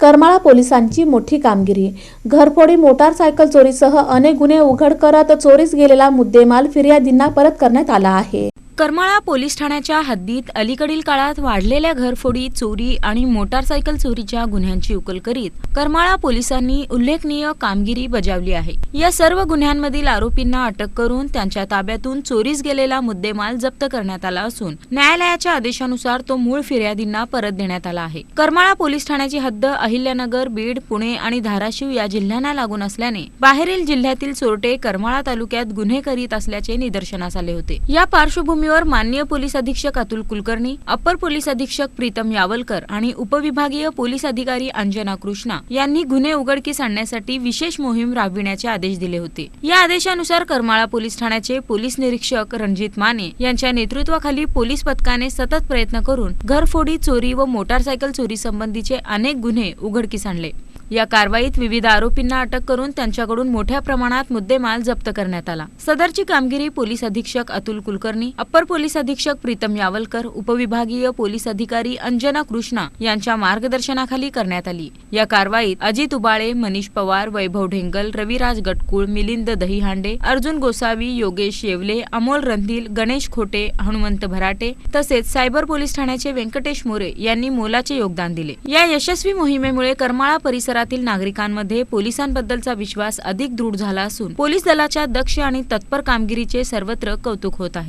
करमाळा पोलिसांची मोठी कामगिरी. घरफोडी मोटारसायकल चोरीसह अनेक गुन्हे उघड करत चोरीस गेलेला मुद्देमाल फिर्यादींना परत करण्यात आला आहे. करमाळा पोलीस ठाण्याच्या हद्दीत अलीकडील काळात वाढलेल्या घरफोडी चोरी आणि मोटारसायकल चोरीच्या गुन्ह्यांची उकल करीत करमाळा पोलिसांनी उल्लेखनीय कामगिरी बजावली आहे. या सर्व गुन्ह्यांमधील आरोपींना अटक करून त्यांच्या ताब्यातून चोरीस गेलेला मुद्देमाल जप्त करण्यात आला असून न्यायालयाच्या आदेशानुसार तो मूळ फिर्यादींना परत देण्यात आला आहे. करमाळा पोलीस ठाण्याची हद्द अहिल्यानगर बीड पुणे आणि धाराशिव या जिल्ह्यांना लागून असल्याने बाहेरील जिल्ह्यातील चोरटे करमाळा तालुक्यात गुन्हे करीत असल्याचे निदर्शनास आले होते. या पार्श्वभूमी पार्श्वभूमीवर माननीय पोलीस अधीक्षक अतुल कुलकर्णी अपर पोलीस अधीक्षक प्रीतम यावलकर आणि उपविभागीय पोलीस अधिकारी अंजना कृष्णा यांनी गुन्हे उघडकीस आणण्यासाठी विशेष मोहीम राबविण्याचे आदेश दिले होते. या आदेशानुसार करमाळा पोलीस ठाण्याचे पोलीस निरीक्षक रणजित माने यांच्या नेतृत्वाखाली पोलीस पथकाने सतत प्रयत्न करून घरफोडी चोरी व मोटारसायकल चोरी संबंधीचे अनेक गुन्हे उघडकीस आणले. या कारवाईत विविध आरोपींना अटक करून त्यांच्याकडून मोठ्या प्रमाणात मुद्देमाल जप्त करण्यात आला. सदरची कामगिरी पोलीस अधीक्षक अतुल कुलकर्णी अप्पर पोलीस अधीक्षक प्रीतम यावलकर उपविभागीय पोलीस अधिकारी अंजना कृष्णा यांच्या मार्गदर्शनाखाली करण्यात आली. या कारवाईत अजित उबाळे मनीष पवार वैभव ढेंगल रविराज गटकुळ मिलिंद दहीहांडे अर्जुन गोसावी योगेश येवले अमोल रणधील गणेश खोटे हनुमंत भराटे तसेच सायबर पोलीस ठाण्याचे व्यंकटेश मोरे यांनी मोलाचे योगदान दिले. या यशस्वी मोहिमेमुळे करमाळा परिसरातील नागरिकांमध्ये पोलिसांबद्दलचा विश्वास अधिक दृढ झाला असून पोलीस दलाच्या दक्ष आणि तत्पर कामगिरीचे सर्वत्र कौतुक होत आहे.